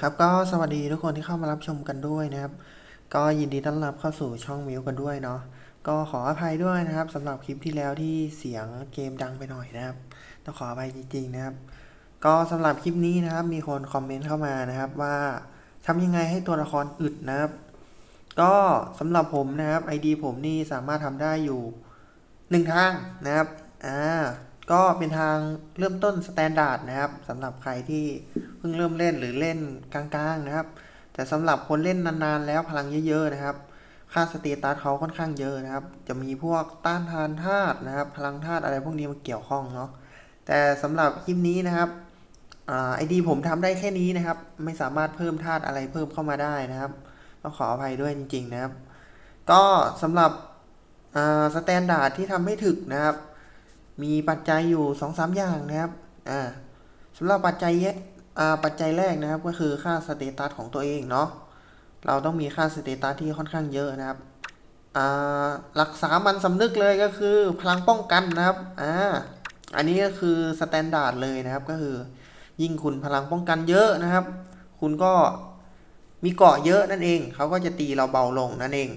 ครับก็สวัสดีทุกคนที่เข้ามารับชมกันด้วยนะครับ ก็ยินดีต้อนรับเข้าสู่ช่องมิวกันด้วยเนาะก็ขออภัยด้วยนะครับสำหรับคลิปที่แล้วที่เสียงเกมดังไปหน่อยนะครับต้องขออภัยจริงๆนะครับ ก็สำหรับคลิปนี้นะครับ มีคนคอมเมนต์เข้ามานะครับ ว่าทำยังไงให้ตัวละครอึดนะครับ ก็สำหรับผมนะครับไอดีผมนี่สามารถทำได้อยู่หนึ่งทางนะครับอ่า ก็เป็นทางเริ่มต้นสแตนดาร์ดนะครับสำหรับใครที่เพิ่งเริ่มเล่นหรือเล่นกลางๆนะครับ แต่สำหรับคนเล่นนานๆ แล้วพลังเยอะๆนะครับ ค่าสเตตัสเขาค่อนข้างเยอะนะครับ จะมีพวกต้านทานธาตุนะครับ พลังธาตุอะไรพวกนี้มาเกี่ยวข้องเนาะแต่สำหรับคลิปนี้นะครับไอดีผมทำได้แค่นี้นะครับ ไม่สามารถเพิ่มธาตุอะไรเพิ่มเข้ามาได้นะครับต้องขออภัยด้วยจริง ๆนะครับ ก็สำหรับสแตนดาร์ดที่ทำให้ถึกนะครับ มีปัจจัยอยู่2อสอย่างนะครับอ่าสำหรับปัจจัยเยอ่าปัจจัยแรกนะครับก็คือค่าสเตตัสของตัวเองเนาะเราต้องมีค่าสเตตัสที่ค่อนข้างเยอะนะครับอ่าหลักสามัญสำนึกเลยก็คือพลังป้องกันนะครับอ่าอันนี้ก็คือสแตนดาร์ดเลยนะครับก็คือยิ่งคุณพลังป้องกันเยอะนะครับ คุณก็มีเกาะเยอะนั่นเอง เขาก็จะตีเราเบาลงนั่นเอง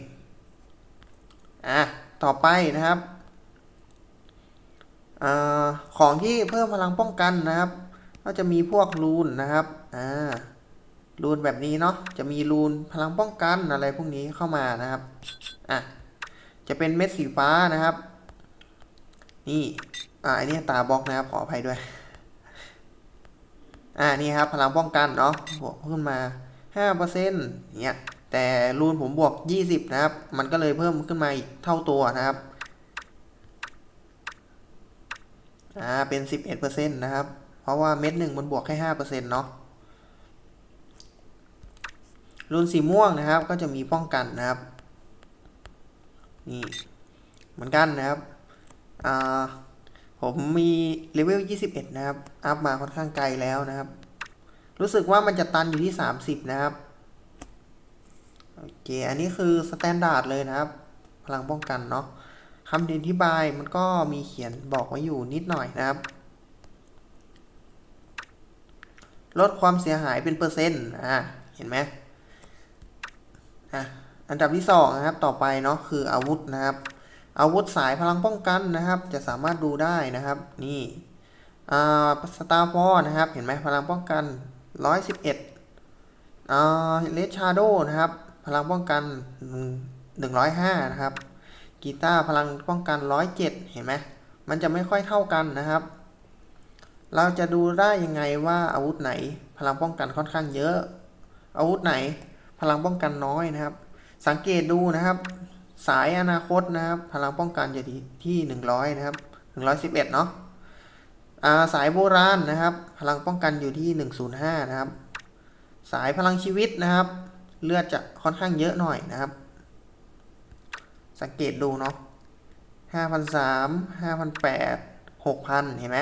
อะ ต่อไปนะครับ อของที่เพิ่มพลังป้องกันนะครับ ก็จะมีพวกรูนนะครับอ่ารูนแบบนี้เนาะจะมีรูนพลังป้องกันอะไรพวกนี้เข้ามานะครับอะจะเป็นเม็ดสีฟ้านะครับ นี่อ่าอันนี้ตาบล็อกนะครับขออภัยด้วยอ่านี่ครับพลังป้องกันเนาะบวกขึ้นมาห้าเปอร์เซ็นต์เนี่ยแต่รูนผมบวกยี่สิบนะครับ มันก็เลยเพิ่มขึ้นมาอีกเท่าตัวนะครับ อ่า เป็นสิบเอ็ดเปอร์เซ็นต์นะครับ เพราะว่าเม็ดหนึ่งมันบวกแค่ห้าเปอร์เซ็นต์เนาะรูนสีม่วงนะครับ ก็จะมีป้องกันนะครับ นี่ เหมือนกันนะครับ อ่า ผมมีเลเวล 21 นะครับ อัพมาค่อนข้างไกลแล้วนะครับ รู้สึกว่ามันจะตันอยู่ที่ 30 นะครับ โอเค อันนี้คือสแตนดาร์ดเลยนะครับ พลังป้องกันเนาะ คำอธิบายมันก็มีเขียนบอกไว้อยู่นิดหน่อยนะครับ ลดความเสียหายเป็นเปอร์เซ็นต์อ่าเห็นไหมอะอันดับที่สองนะครับต่อไปเนาะคืออาวุธนะครับ อาวุธสายพลังป้องกันนะครับ จะสามารถดูได้นะครับ นี่อ่าสตาร์ฟอนะครับ เห็นไหมพลังป้องกัน 111อ่าเลชาโดนะครับ พลังป้องกัน 105 นะครับ กีตาร์พลังป้องกัน 107 เห็นไหมมันจะไม่ค่อยเท่ากันนะครับ เราจะดูได้ยังไงว่าอาวุธไหนพลังป้องกันค่อนข้างเยอะ อาวุธไหนพลังป้องกันน้อยนะครับ สังเกตดูนะครับ สายอนาคตนะครับ พลังป้องกันอยู่ที่ที่หนึ่งร้อยนะครับหนึ่งร้อยสิบเนาะาสายโบราณนะครับ พลังป้องกันอยู่ที่หนึ่งศูนย์ห้านะครับ สายพลังชีวิตนะครับ เลือดจะค่อนข้างเยอะหน่อยนะครับ สังเกตดูเนาะห้าพันสามห้าพันแปดหกพันเห็นไหม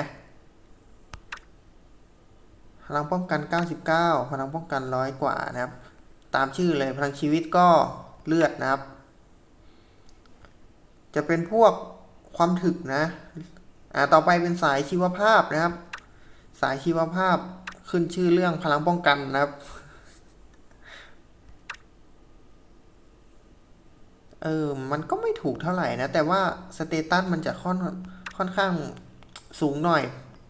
พลังป้องกัน 99 พลังป้องกันร้อยกว่านะครับ ตามชื่อเลยพลังชีวิตก็เลือดนะครับ จะเป็นพวกความถึกนะ อ่า ต่อไปเป็นสายชีวภาพนะครับ สายชีวภาพขึ้นชื่อเรื่องพลังป้องกันนะครับ เออ มันก็ไม่ถูกเท่าไหร่นะ แต่ว่าสเตตัสมันจะค่อนค่อนข้างสูงหน่อย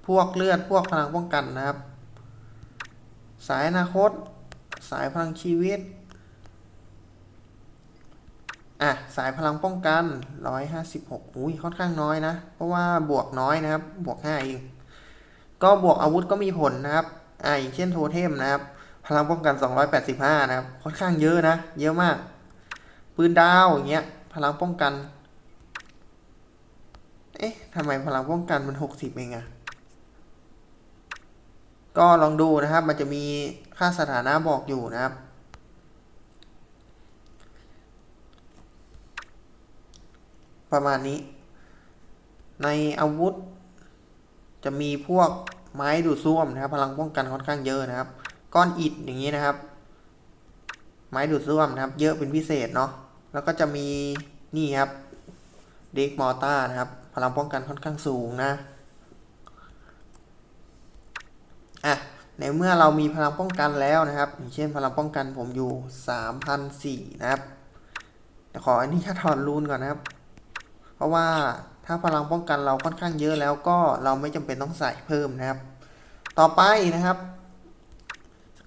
พวกเลือด พวกพลังป้องกันนะครับ สายอนาคต สายพลังชีวิต อะ สายพลังป้องกัน 156อุ้ยค่อนข้างน้อยนะ เพราะว่าบวกน้อยนะครับ บวก5เอง ก็บวกอาวุธก็มีผลนะครับ อ่าอย่างเช่นโทเทมนะครับ พลังป้องกัน 285 นะครับ ค่อนข้างเยอะนะ เยอะมาก ปืนดาวอย่างเงี้ย พลังป้องกัน เอ๊ะทำไมพลังป้องกันมัน60เองอะก็ลองดูนะครับ มันจะมีค่าสถานะบอกอยู่นะครับ ประมาณนี้ ในอาวุธ จะมีพวกไม้ดูดซ่วมนะครับ พลังป้องกันค่อนข้างเยอะนะครับ ก้อนอิฐอย่างนี้นะครับ ไม้ดูดซ่วมนะครับ เยอะเป็นพิเศษเนาะ แล้วก็จะมีนี่ครับเด็กมอต้านะครับ พลังป้องกันค่อนข้างสูงนะ อะ ในเมื่อเรามีพลังป้องกันแล้วนะครับ อย่างเช่นพลังป้องกันผมอยู่3,004นะครับแต่ขออันนี้แค่ถอดรูนก่อนนะครับ เพราะว่าถ้าพลังป้องกันเราค่อนข้างเยอะแล้วก็เราไม่จำเป็นต้องใส่เพิ่มนะครับ ต่อไปนะครับ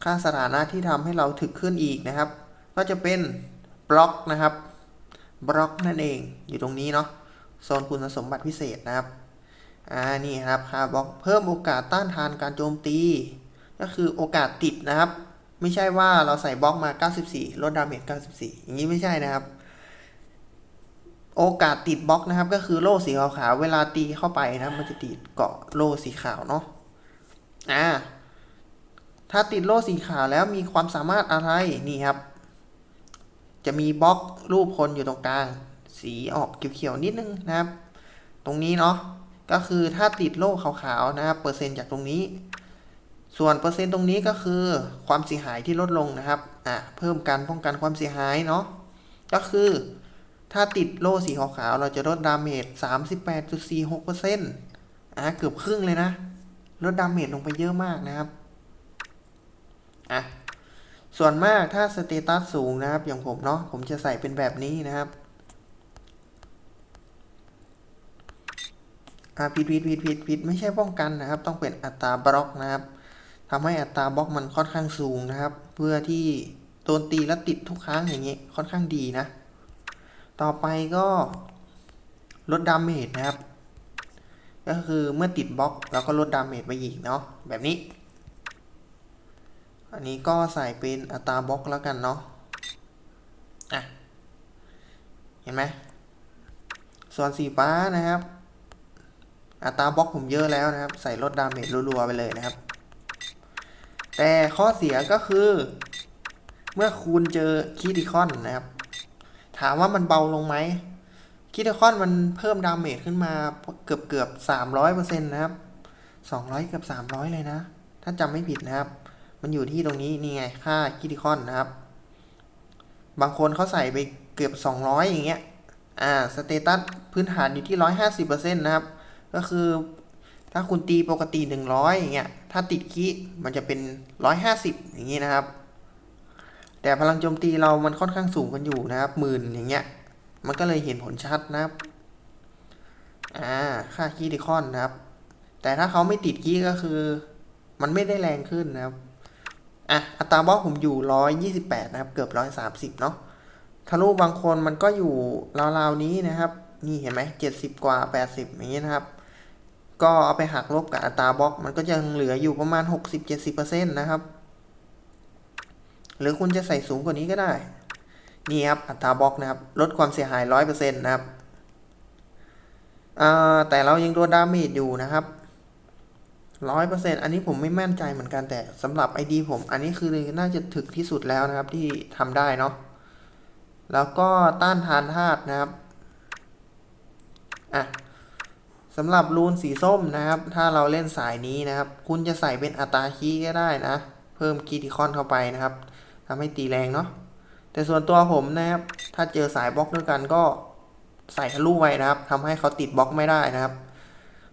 ค่าสถานะที่ทำให้เราถึกขึ้นอีกนะครับ ก็จะเป็น บล็อกนะครับบล็อกนั่นเองอยู่ตรงนี้เนาะโซนคุณสมบัติพิเศษนะครับอ่านี่ครับค่าบล็อกเพิ่มโอกาสต้านทานการโจมตี ก็คือโอกาสติดนะครับ ไม่ใช่ว่าเราใส่บล็อกมา 94 ลดดาเมจ 94 อย่างนี้ไม่ใช่นะครับ โอกาสติดบล็อกนะครับก็คือโล่สีขาวๆเวลาตีเข้าไปนะครับมันจะติดเกาะโล่สีขาวเนาะอ่าถ้าติดโล่สีขาวแล้วมีความสามารถอะไรนี่ครับ จะมีบล็อกรูปคนอยู่ตรงกลาง สีออกเขียวๆนิดนึงนะครับ ตรงนี้เนาะก็คือถ้าติดโล่ขาวๆนะครับเปอร์เซ็นต์จากตรงนี้ ส่วนเปอร์เซ็นต์ตรงนี้ก็คือความเสียหายที่ลดลงนะครับอะเพิ่มการป้องกันความเสียหายเนาะก็คือถ้าติดโล่สีขาวๆเราจะลดดาเมจ38.46%อะเกือบครึ่งเลยนะ ลดดาเมจลงไปเยอะมากนะครับอะ ส่วนมากถ้าสเตตัสสูงนะครับ อย่างผมเนาะผมจะใส่เป็นแบบนี้นะครับอ่าผิดผิดผิดผิดผิดไม่ใช่ป้องกันนะครับ ต้องเป็นอัตราบล็อกนะครับทำให้อัตราบล็อกมันค่อนข้างสูงนะครับ เพื่อที่โดนตีแล้วติดทุกครั้งอย่างเงี้ยค่อนข้างดีนะ ต่อไปก็ลดดาเมจนะครับ ก็คือเมื่อติดบล็อกเราก็ลดดาเมจไปอีกเนาะแบบนี้ อันนี้ก็ใส่เป็นอัตราบล็อกแล้วกันเนาะอะเห็นไหมส่วนสีฟ้านะครับ อัตราบล็อกผมเยอะแล้วนะครับ ใส่ลดดาเมจรัวๆไปเลยนะครับ แต่ข้อเสียก็คือ เมื่อคูณเจอคีติคอนนะครับ ถามว่ามันเบาลงไหมคีติคอนมันเพิ่มดาเมจขึ้นมาเกือบเกือบสามร้อยเปอร์เซ็นต์นะครับสองร้อยเกือบสามร้อยเลยนะ ถ้าจำไม่ผิดนะครับ มันอยู่ที่ตรงนี้นี่ไงค่าคีติคอนนะครับ บางคนเขาใส่ไปเกือบสองร้อยอย่างเงี้ย อ่า สเตตัสพื้นฐานอยู่ที่ร้อยห้าสิบเปอร์เซ็นต์นะครับ ก็คือถ้าคุณตีปกติ 100 อย่างเงี้ย ถ้าติดคีมันจะเป็น 150 อย่างงี้นะครับ แต่พลังโจมตีเรามันค่อนข้างสูงกันอยู่นะครับหมื่นอย่างเงี้ย มันก็เลยเห็นผลชัดนะครับ อ่า ค่าคีดิคอนนะครับ แต่ถ้าเขาไม่ติดคีก็คือ มันไม่ได้แรงขึ้นนะครับ อะอัตราบล็อกผมอยู่ 128 นะครับ เกือบ 130 เนาะทะลุบางคนมันก็อยู่ราวๆนี้นะครับ นี่เห็นไหม70 กว่า 80 อย่างนี้นะครับ ก็เอาไปหักลบกับอัตราบล็อก มันก็ยังเหลืออยู่ประมาณ 60-70%นะครับ หรือคุณจะใส่สูงกว่านี้ก็ได้ นี่ครับอัตราบล็อกนะครับ ลดความเสียหาย 100%นะครับแต่เรายังโดนดาเมจอยู่นะครับ 100%อันนี้ผมไม่แม่นใจเหมือนกันแต่สำหรับ ID ผม อันนี้คือน่าจะถึกที่สุดแล้วนะครับที่ทำได้เนาะแล้วก็ต้านทานธาตุนะครับอะสำหรับรูนสีส้มนะครับ ถ้าเราเล่นสายนี้นะครับ คุณจะใส่เป็นอัตราคีก็ได้นะ เพิ่มคีติคอนเข้าไปนะครับทำให้ตีแรงเนาะแต่ส่วนตัวผมนะครับ ถ้าเจอสายบล็อกด้วยกันก็ใส่ทะลุไว้นะครับทำให้เขาติดบล็อกไม่ได้นะครับ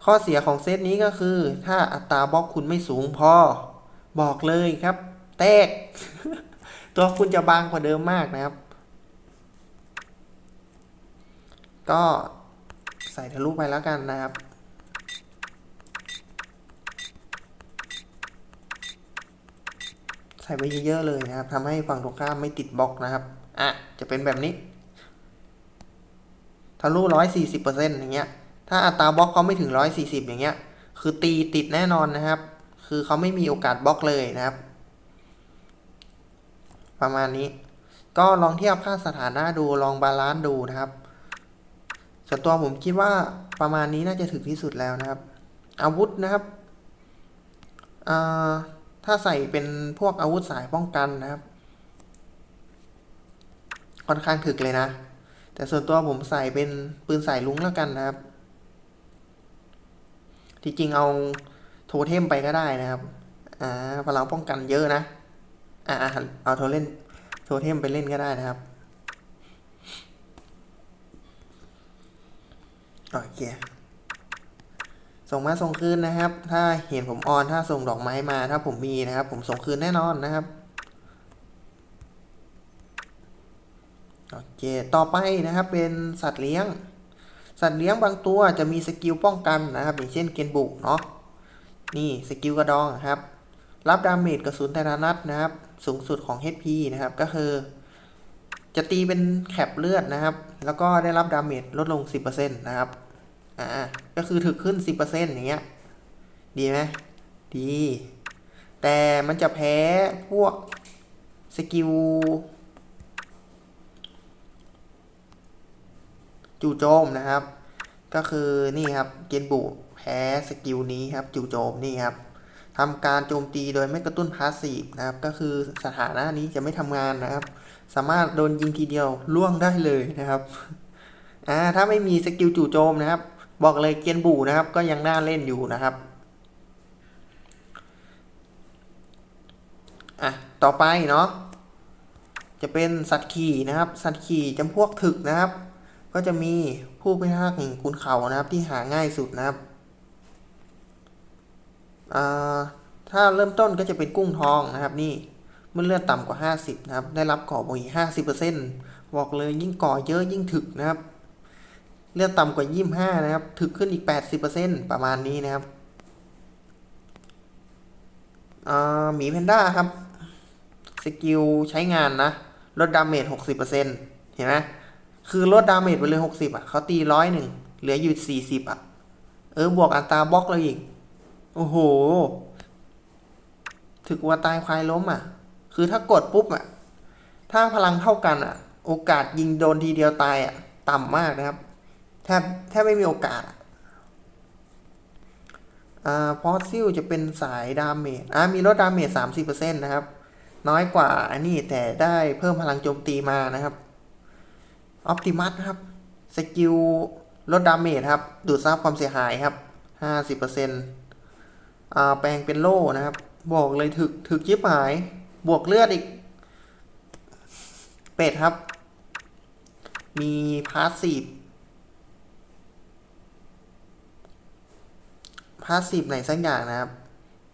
ข้อเสียของเซตนี้ก็คือ ถ้าอัตราบล็อกคุณไม่สูงพอ บอกเลยครับ แตก ตัวคุณจะบางกว่าเดิมมากนะครับ ก็ใส่ทะลุไปแล้วกันนะครับใส่ไปเยอะๆเลยนะครับทำให้ฝั่งตรงข้ามไม่ติดบล็อกนะครับ อะ จะเป็นแบบนี้ ทะลุร้อยสี่สิบเปอร์เซ็นต์อย่างเงี้ย ถ้าอัตราบล็อกเขาไม่ถึงร้อยสี่สิบอย่างเงี้ย คือตีติดแน่นอนนะครับ คือเขาไม่มีโอกาสบล็อกเลยนะครับ ประมาณนี้ ก็ลองเทียบค่าสถานะดู ลองบาลานซ์ดูนะครับ ส่วนตัวผมคิดว่าประมาณนี้น่าจะถึงที่สุดแล้วนะครับ อาวุธนะครับ ถ้าใส่เป็นพวกอาวุธสายป้องกันนะครับ ค่อนข้างถึกเลยนะแต่ส่วนตัวผมใส่เป็นปืนสายลุงแล้วกันนะครับ ที่จริงเอาโทเทมไปก็ได้นะครับ อ่าพลังป้องกันเยอะนะ อ่าเอาโทเล่นโทเทมไปเล่นก็ได้นะครับ โอเค ส่งมาส่งคืนนะครับ ถ้าเห็นผมออน ถ้าส่งดอกไม้มา ถ้าผมมีนะครับ ผมส่งคืนแน่นอนนะครับ โอเค ต่อไปนะครับเป็นสัตว์เลี้ยง สัตว์เลี้ยงบางตัวจะมีสกิลป้องกันนะครับอย่างเช่นเกนบุเนาะนี่สกิลกระดองนะครับ รับดาเมจกระสุนแต่ละนัดนะครับ สูงสุดของ HP นะครับก็คือ จะตีเป็นแคปเลือดนะครับ แล้วก็ได้รับดาเมจลดลง 10%นะครับอ่าก็คือถึกขึ้น 10%อย่างเงี้ยดีไหมดี แต่มันจะแพ้พวกสกิล จู่โจมนะครับ ก็คือนี่ครับเกนบุแพ้สกิลนี้ครับจู่โจมนี่ครับทำการโจมตีโดยไม่กระตุ้นพาสซีฟนะครับ ก็คือสถานะนี้จะไม่ทำงานนะครับ สามารถโดนยิงทีเดียวล่วงได้เลยนะครับอ่าถ้าไม่มีสกิลจู่โจมนะครับ บอกเลยเกียนบูนะครับ ก็ยังน่าเล่นอยู่นะครับอะต่อไปเนาะจะเป็นสัตว์ขี่นะครับ สัตว์ขี่จำพวกถึกนะครับ ก็จะมีผู้พิทักษ์แห่งขุนเขานะครับที่หาง่ายสุดนะครับถ้าเริ่มต้นก็จะเป็นกุ้งทองนะครับนี่เมื่อเลือดต่ำกว่า 50 นะครับ ได้รับก่อบุย50%บอกเลยยิ่งก่อเยอะยิ่งถึกนะครับ เลือดต่ำกว่า 25 นะครับ ถึกขึ้นอีก 80%ประมาณนี้นะครับหมีแพนด้าครับ สกิลใช้งานนะ ลดดาเมจ 60%เห็นไหม คือลดดาเมจไปเลย60อะเขาตีร้อยหนึ่งเหลืออยู่40อะ เออบวกอัตราบล็อกเราอีก โอ้โห ถึกว่าตายควายล้มอะ คือถ้ากดปุ๊บอะ ถ้าพลังเท่ากันอะ โอกาสยิงโดนทีเดียวตายอะ ต่ำมากนะครับ แทบแทบไม่มีโอกาสอ่าพอซิลจะเป็นสายดาเมจอ่ามีลดดาเมจ30%นะครับ น้อยกว่าอันนี้แต่ได้เพิ่มพลังโจมตีมานะครับ ออ t ติมัสครับสกิลลดดาเมจครับ ดูดซับความเสียหายครับ50%อ่าแปลงเป็นโล่นะครับ บอกเลยถึกถึกยิบหาย บวกเลือดอีก เป็ดครับ มีพาสซีฟพาสซีฟไหนสักอย่างนะครับ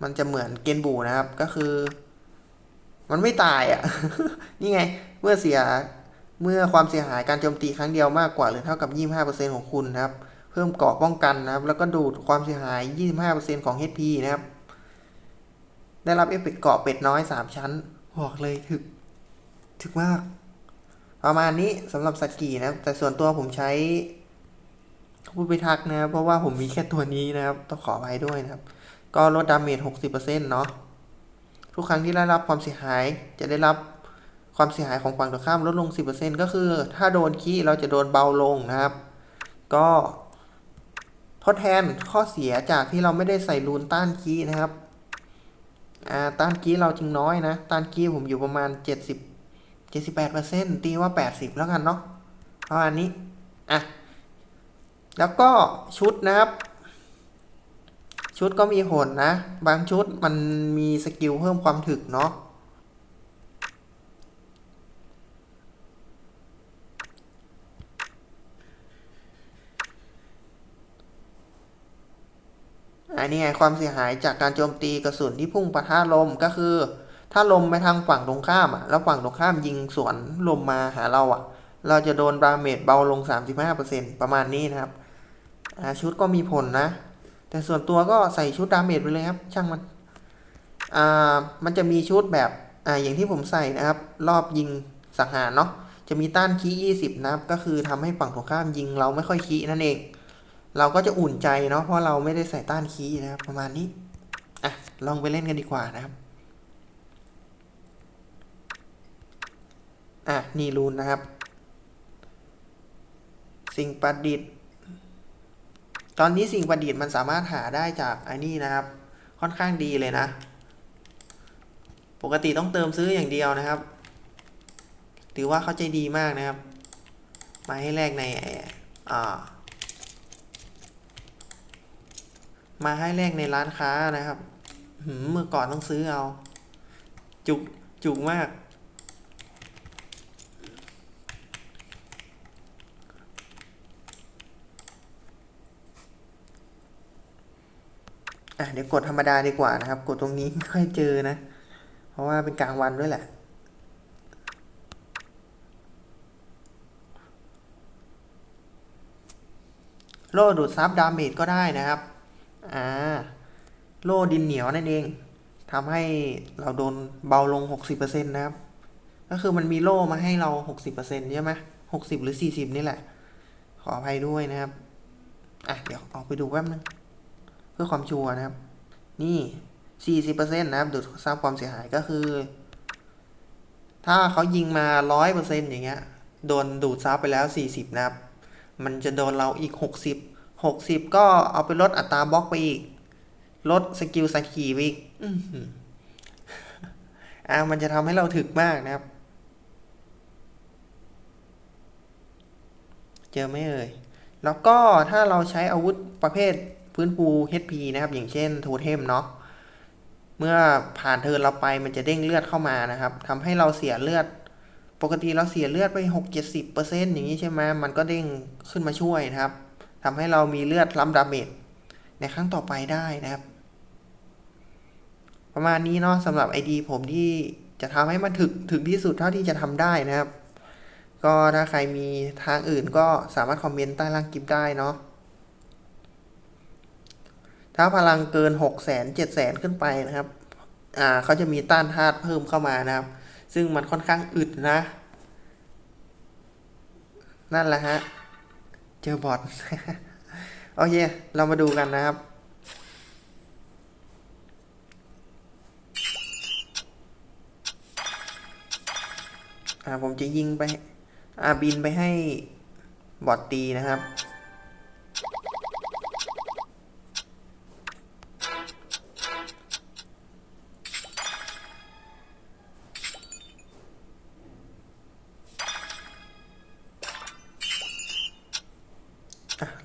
มันจะเหมือนเกนบูนะครับ ก็คือ มันไม่ตายอะ่ะ นี่ไง เมื่อเสีย เมื่อความเสียหายการโจมตีครั้งเดียวมากกว่าหรือเท่ากับ 25%ของคุณนะครับ เพิ่มเกราะป้องกันนะครับ แล้วก็ดูดความเสียหาย 25%ของ HP นะครับ ได้รับเอฟเฟกต์เกราะเป็ดน้อย 3 ชั้นบอกเลยถึก ถึกมาก ประมาณนี้สำหรับสกีนะครับ แต่ส่วนตัวผมใช้ผู้พิทักษ์นะครับ เพราะว่าผมมีแค่ตัวนี้นะครับ ต้องขออภัยด้วยนะครับ ก็ลดดาเมจ 60%เนาะ ทุกครั้งที่ได้รับความเสียหายจะได้รับ ความเสียหายของฝั่งตรงข้ามลดลง 10%ก็คือ ถ้าโดนคีเราจะโดนเบาลงนะครับ ก็ทดแทนข้อเสียจากที่เราไม่ได้ใส่รูนต้านคีนะครับอ่าต้านคีเราจึงน้อยนะ ต้านคีผมอยู่ประมาณ 70 78%ตีว่า 80 แล้วกันเนาะประมาณนี้ อะ แล้วก็ชุดนะครับ ชุดก็มีผลนะ บางชุดมันมีสกิลเพิ่มความถึกเนาะ อันนี้ไงความเสียหายจากการโจมตีกระสุนที่พุ่งปะทะลมก็คือ ถ้าลมไปทางฝั่งตรงข้ามอะแล้วฝั่งตรงข้ามยิงสวนลมมาหาเราอะ เราจะโดนดาเมจเบาลง 35%ประมาณนี้นะครับชุดก็มีผลนะ แต่ส่วนตัวก็ใส่ชุดดาเมจไปเลยครับ ช่างมันอ่ามันจะมีชุดแบบอ่าอย่างที่ผมใส่นะครับ รอบยิงสังหารเนาะจะมีต้านคี20นะครับ ก็คือทำให้ฝั่งตรงข้ามยิงเราไม่ค่อยคีนั่นเอง เราก็จะอุ่นใจเนาะเพราะเราไม่ได้ใส่ต้านคีนะครับประมาณนี้อะลองไปเล่นกันดีกว่านะครับอะนี่รูนนะครับ สิ่งประดิษฐ์ ตอนนี้สิ่งประดิษฐ์มันสามารถหาได้จากไอ้นี่นะครับ ค่อนข้างดีเลยนะ ปกติต้องเติมซื้ออย่างเดียวนะครับ ถือว่าเขาใจดีมากนะครับ มาให้แลกในอ่า มาให้แลกในร้านค้านะครับหืมเมื่อก่อนต้องซื้อเอา จุกจุกมาก อะเดี๋ยวกดธรรมดาดีกว่านะครับ กดตรงนี้ไม่ค่อยเจอนะ เพราะว่าเป็นกลางวันด้วยแหละโล่ดูดซับดาเมจก็ได้นะครับ อ่าโล่ดินเหนียวนั่นเองทำให้เราโดนเบาลง 60%นะครับ ก็คือมันมีโล่มาให้เรา 60%ใช่ไหม60หรือ 40 นี่แหละ ขออภัยด้วยนะครับ อะ เดี๋ยวออกไปดูแป๊บนึง เพื่อความชัวร์นะครับ นี่ 40%นะครับดูดซับความเสียหายก็คือ ถ้าเขายิงมา 100%อย่างเงี้ย โดนดูดซับไปแล้ว 40 นะครับ มันจะโดนเราอีก 60 60 ก็เอาไปลดอัตราบล็อกไปอีก ลดสกิลสกีไปอีกอ่ามันจะทำให้เราถึกมากนะครับ เจอไหม่เอ่ย แล้วก็ถ้าเราใช้อาวุธประเภทพื้นฟู HP นะครับ อย่างเช่นโทเทมเนาะเมื่อผ่านเทินเราไปมันจะเด้งเลือดเข้ามานะครับทำให้เราเสียเลือด ปกติเราเสียเลือดไปหกเจ็ดสิบเปอร์เซ็นต์อย่างนี้ใช่ไหมมันก็เด้งขึ้นมาช่วยนะครับ ทำให้เรามีเลือดล้ำดาเมจในครั้งต่อไปได้นะครับ ประมาณนี้เนาะสำหรับไอดีผมที่จะทำให้มันถึกถึงที่สุดเท่าที่จะทำได้นะครับ ก็ถ้าใครมีทางอื่นก็สามารถคอมเมนต์ใต้ล่างคลิปได้เนาะถ้าพลังเกินหกแสนเจ็ดแสนขึ้นไปนะครับ อ่าเขาจะมีต้านธาตุเพิ่มเข้ามานะครับ ซึ่งมันค่อนข้างอึดนะ นั่นแหละฮะ เจอบอทโอเค เรามาดูกันนะครับ อ่าผมจะยิงไป อ่าบินไปให้บอทตีนะครับ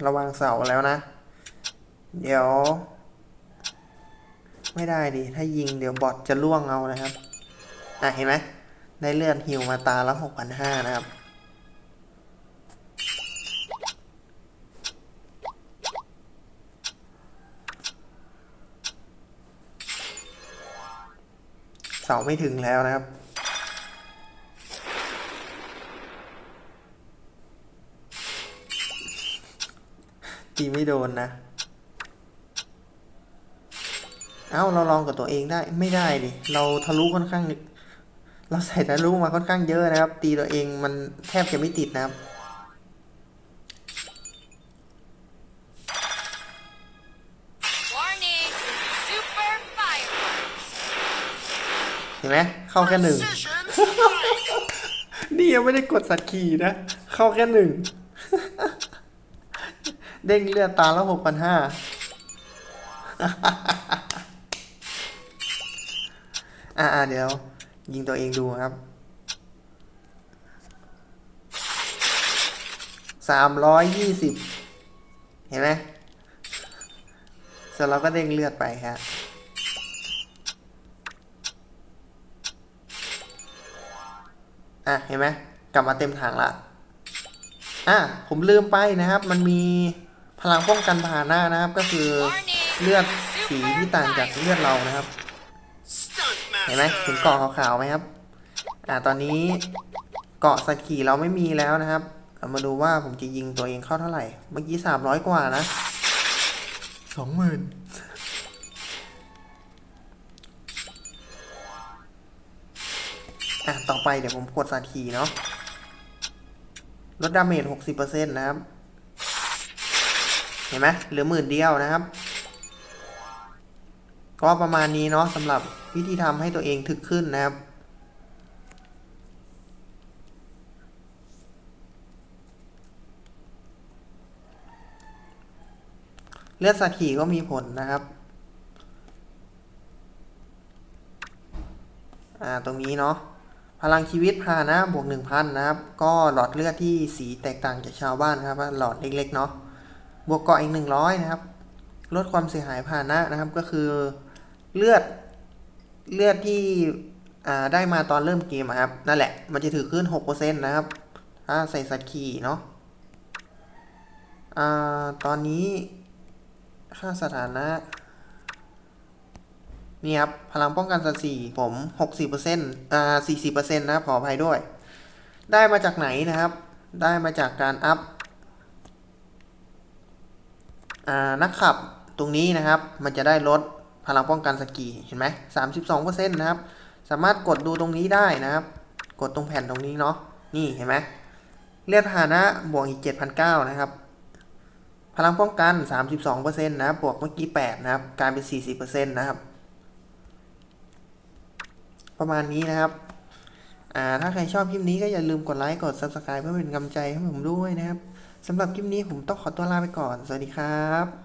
ระวังเสาแล้วนะ เดี๋ยว ไม่ได้ดิ ถ้ายิงเดี๋ยวบอทจะล่วงเอานะครับ อะ เห็นไหมได้เลือดฮิวมาตาละหกพันห้านะครับ เสาไม่ถึงแล้วนะครับ ตีไม่โดนนะ เอ้าเราลองกับตัวเองได้ไม่ได้ดิ เราทะลุค่อนข้าง เราใส่ทะลุมาค่อนข้างเยอะนะครับ ตีตัวเองมันแทบจะไม่ติดนะครับ Warning! Super fireworks! เห็นไหมเข้าแค่หนึ่ง นี่ยังไม่ได้กดสัตว์ขี่นะ เข้าแค่หนึ่ง เด้งเลือดตาละหกพันห้าอ่าเดี๋ยว ยิงตัวเองดูครับสามร้อยยี่สิบเห็นไหมเสร็จแล้วก็เด้งเลือดไปฮะอะ เห็นไหมกลับมาเต็มถังละอะ ผมลืมไปนะครับ มันมี ลังป้องกันพาหนะนะครับก็คือ Warning! เลือดสีที่ต่างจากเลือดเรานะครับ เห็นไหมเห็นเกาะขาวๆไหมครับ อ่าตอนนี้เกาะสัตว์ขี่เราไม่มีแล้วนะครับเรามาดูว่าผมจะยิงตัวเองเข้าเท่าไหร่ เมื่อกี้สามร้อยกว่านะสองหมื่นอะ ต่อไปเดี๋ยวผมกดสัตว์ขี่เนาะ ลดดาเมจหกสิบเปอร์เซ็นต์นะครับ เห็นไหมเหลือหมื่นเดียวนะครับ ก็ประมาณนี้เนาะสำหรับวิธีทำให้ตัวเองถึกขึ้นนะครับเลือดสัตว์ขี่ก็มีผลนะครับ อ่า ตรงนี้เนาะ พลังชีวิตพานะบวกหนึ่งพันนะครับ ก็หลอดเลือดที่สีแตกต่างจากชาวบ้านครับ หลอดเล็กๆเนาะ บวกเกาะอีกหนึ่งร้อยนะครับ ลดความเสียหายพาหนะนะครับ ก็คือเลือดเลือดที่ได้มาตอนเริ่มเกมครับ นั่นแหละ มันจะถือขึ้นหกเปอร์เซ็นต์นะครับ ถ้าใส่สัตว์ขี่เนาะอ่าตอนนี้ค่าสถานะ นี่ครับ พลังป้องกันสสี่ผมหกสิบเปอร์เซ็นต์อ่าสี่สิบเปอร์เซ็นต์นะครับขออภัยด้วย ได้มาจากไหนนะครับ ได้มาจากการอัพ นักขับตรงนี้นะครับ มันจะได้ลดพลังป้องกันสกีเห็นไหมสามสิบสองเปอร์เซ็นต์นะครับ สามารถกดดูตรงนี้ได้นะครับ กดตรงแผ่นตรงนี้เนาะ นี่เห็นไหมเลือดพาหนะบวกอีกเจ็ดพันเก้านะครับ พลังป้องกัน32%นะครับบวกเมื่อกี้8นะครับ กลายเป็น40%นะครับ ประมาณนี้นะครับอ่าถ้าใครชอบคลิปนี้ก็อย่าลืมกดไลค์ กด Subscribe เพื่อเป็นกำลังใจให้ผมด้วยนะครับ สำหรับคลิปนี้ผมต้องขอตัวลาไปก่อน สวัสดีครับ